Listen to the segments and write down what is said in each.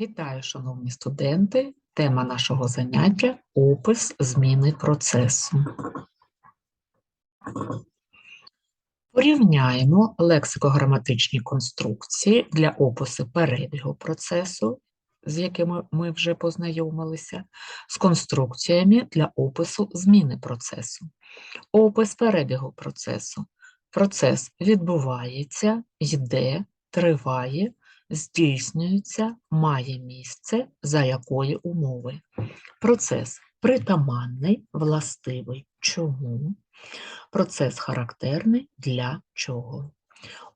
Вітаю, шановні студенти! Тема нашого заняття опис зміни процесу. Порівняємо лексико-граматичні конструкції для опису перебігу процесу, з якими ми вже познайомилися, з конструкціями для опису зміни процесу. Опис перебігу процесу. Процес відбувається, йде, триває, здійснюється, має місце за якої умови. Процес притаманний, властивий чому, процес характерний для чого.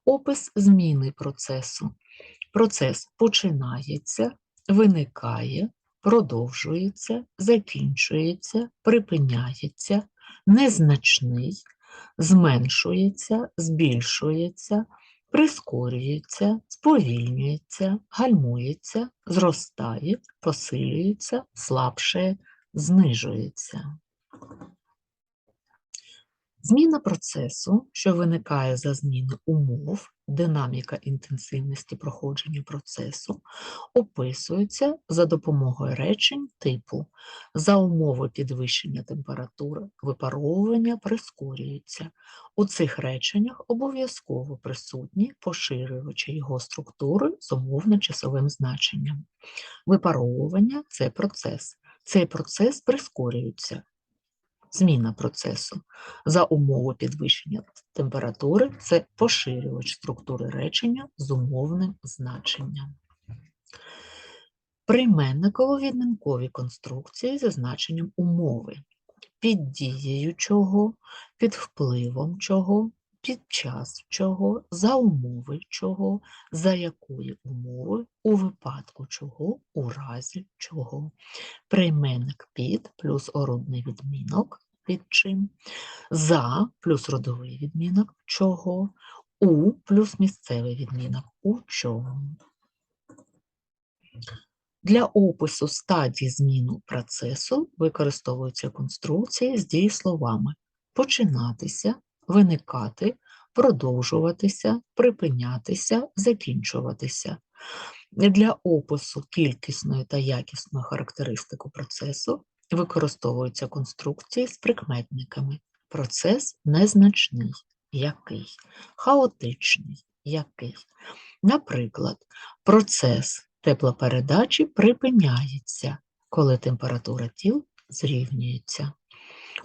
Опис зміни процесу. Процес починається, виникає, продовжується, закінчується, припиняється, незначний, зменшується, збільшується, прискорюється, сповільнюється, гальмується, зростає, посилюється, слабшає, знижується. Зміна процесу, що виникає за зміни умов, динаміка інтенсивності проходження процесу, описується за допомогою речень типу за умови підвищення температури, випаровування прискорюється. У цих реченнях обов'язково присутні поширювачі його структури з умовно-часовим значенням. Випаровування це процес. Цей процес прискорюється зміна процесу. За умови підвищення температури це поширювач структури речення з умовним значенням. Прийменниково-відмінкові конструкції за значенням умови. Під дією чого, під впливом чого, під час чого, за умови чого, за якої умови, у випадку чого, у разі чого. Прийменник під плюс орудний відмінок під чим, за плюс родовий відмінок чого, у плюс місцевий відмінок у чому. Для опису стадії зміну процесу використовуються конструкції з дієсловами починатися, виникати, продовжуватися, припинятися, закінчуватися. Для опису кількісної та якісної характеристики процесу використовуються конструкції з прикметниками. Процес незначний, який, хаотичний, який. Наприклад, процес теплопередачі припиняється, коли температура тіл зрівнюється.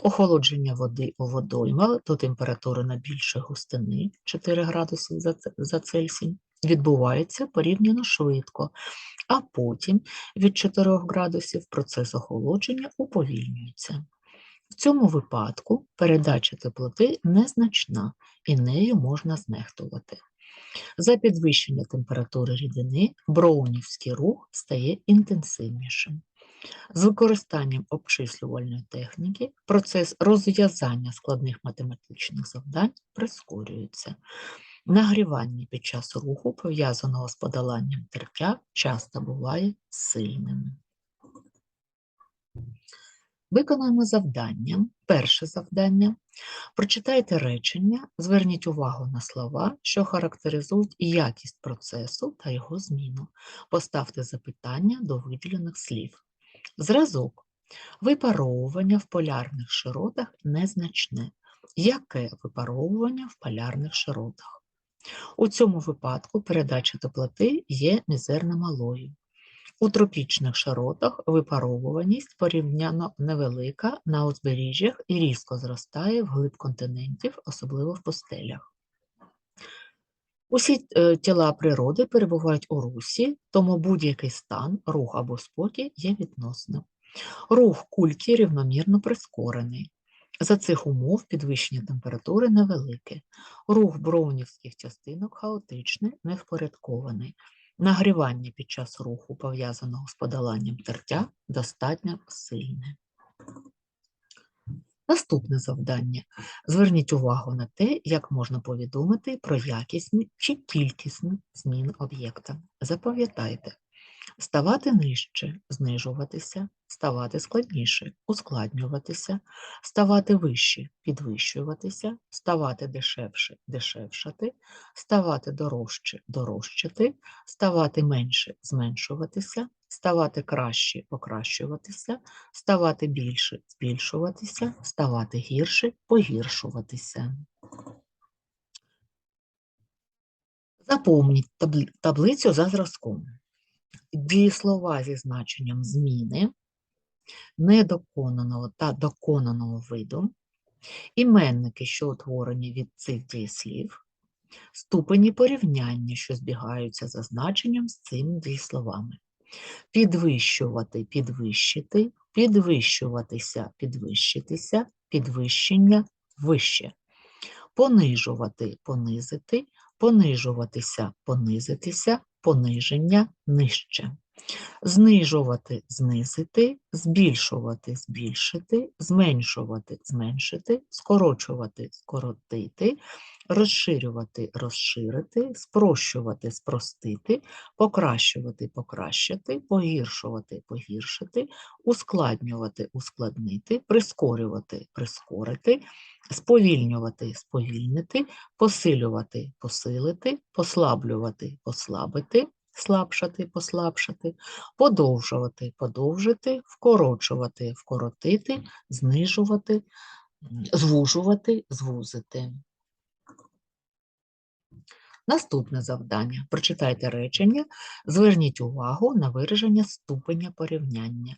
Охолодження води у водойма до температури на більше густини 4 градуси за Цельсієм відбувається порівняно швидко, а потім від 4 градусів процес охолодження уповільнюється. В цьому випадку передача теплоти незначна і нею можна знехтувати. За підвищення температури рідини броунівський рух стає інтенсивнішим. З використанням обчислювальної техніки процес розв'язання складних математичних завдань прискорюється. Нагрівання під час руху, пов'язаного з подоланням тертя, часто буває сильним. Виконуємо завдання. Перше завдання. Прочитайте речення, зверніть увагу на слова, що характеризують якість процесу та його зміну. Поставте запитання до виділених слів. Зразок. Випаровування в полярних широтах незначне. Яке випаровування в полярних широтах? У цьому випадку передача теплоти є мізерно малою. У тропічних широтах випаровуваність порівняно невелика на узбережжях і різко зростає вглиб континентів, особливо в пустелях. Усі е, тіла природи перебувають у русі, тому будь-який стан, рух або спокій є відносним. Рух кульки рівномірно прискорений. За цих умов підвищення температури невелике. Рух броунівських частинок хаотичний, невпорядкований. Нагрівання під час руху, пов'язаного з подоланням тертя, достатньо сильне. Наступне завдання. Зверніть увагу на те, як можна повідомити про якісні чи кількісні зміни об'єкта. Запам'ятайте, ставати нижче, знижуватися, ставати складніше, ускладнюватися, ставати вище, підвищуватися, ставати дешевше, дешевшати, ставати дорожче, дорожчати, ставати менше, зменшуватися, ставати краще, покращуватися, ставати більше, збільшуватися, ставати гірше, погіршуватися. Заповніть таблицю за зразком. Дієслова зі значенням зміни, недоконаного та доконаного виду, іменники, що утворені від цих дієслів, ступені порівняння, що збігаються за значенням з цими дієсловами. Підвищувати, підвищити, підвищуватися, підвищитися, підвищення, вище. Понижувати, понизити, понижуватися, понизитися, пониження, нижче. Знижувати, знизити, збільшувати, збільшити, зменшувати, зменшити, скорочувати, скоротити, розширювати, розширити, спрощувати, спростити, покращувати, покращити, погіршувати, погіршити, ускладнювати, ускладнити, прискорювати, прискорити, сповільнювати, сповільнити, посилювати, посилити, послаблювати, послабити, слабшати, послабшати, подовжувати, подовжити, вкорочувати, вкоротити, знижувати, звужувати, звузити. Наступне завдання. Прочитайте речення, зверніть увагу на вираження ступеня порівняння.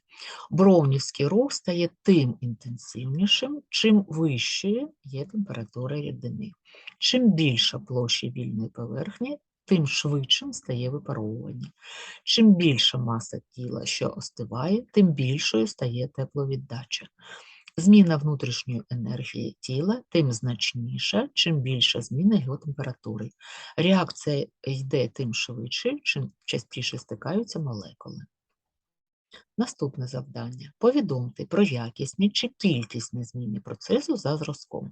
Броунівський рух стає тим інтенсивнішим, чим вищою є температура рідини. Чим більша площа вільної поверхні, тим швидшим стає випаровування. Чим більша маса тіла, що остиває, тим більшою стає тепловіддача. Зміна внутрішньої енергії тіла тим значніша, чим більша зміна його температури. Реакція йде тим швидше, чим частіше стикаються молекули. Наступне завдання. Повідомте про якісні чи кількісні зміни процесу за зразком.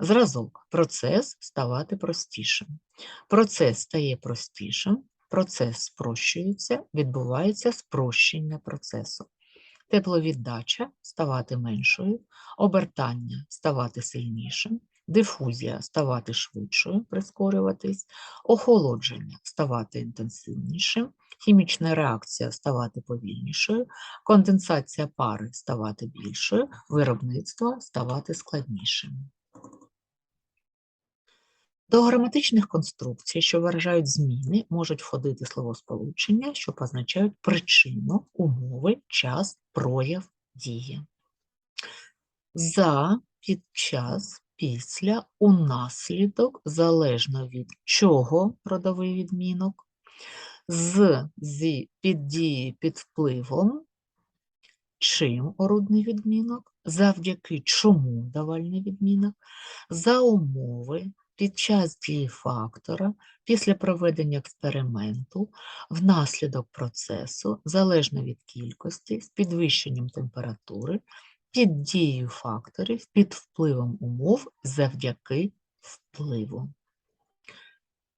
Зразок. Процес ставати простішим. Процес стає простішим, процес спрощується, відбувається спрощення процесу. Тепловіддача ставати меншою, обертання ставати сильнішим, дифузія ставати швидшою, прискорюватись, охолодження ставати інтенсивнішим, хімічна реакція ставати повільнішою, конденсація пари ставати більшою, виробництво ставати складнішим. До граматичних конструкцій, що виражають зміни, можуть входити словосполучення, що позначають причину, умови, час, прояв, дії. За, під час, після, унаслідок, залежно від чого родовий відмінок, з, зі, під дією, під впливом, чим орудний відмінок, завдяки чому давальний відмінок, за умови, під час дії фактора, після проведення експерименту, внаслідок процесу, залежно від кількості, з підвищенням температури, під дією факторів, під впливом умов, завдяки впливу.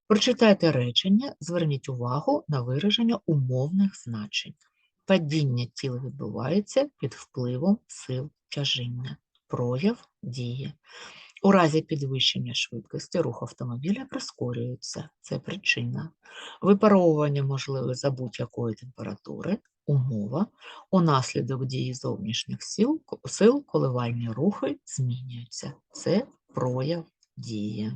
Прочитайте речення, зверніть увагу на вираження умовних значень. Падіння тіла відбувається під впливом сил тяжіння. Прояв дії. У разі підвищення швидкості рух автомобіля прискорюється. Це причина. Випаровування можливе за будь-якої температури, умова, унаслідок дії зовнішніх сил, коливальні рухи змінюються. Це прояв дії.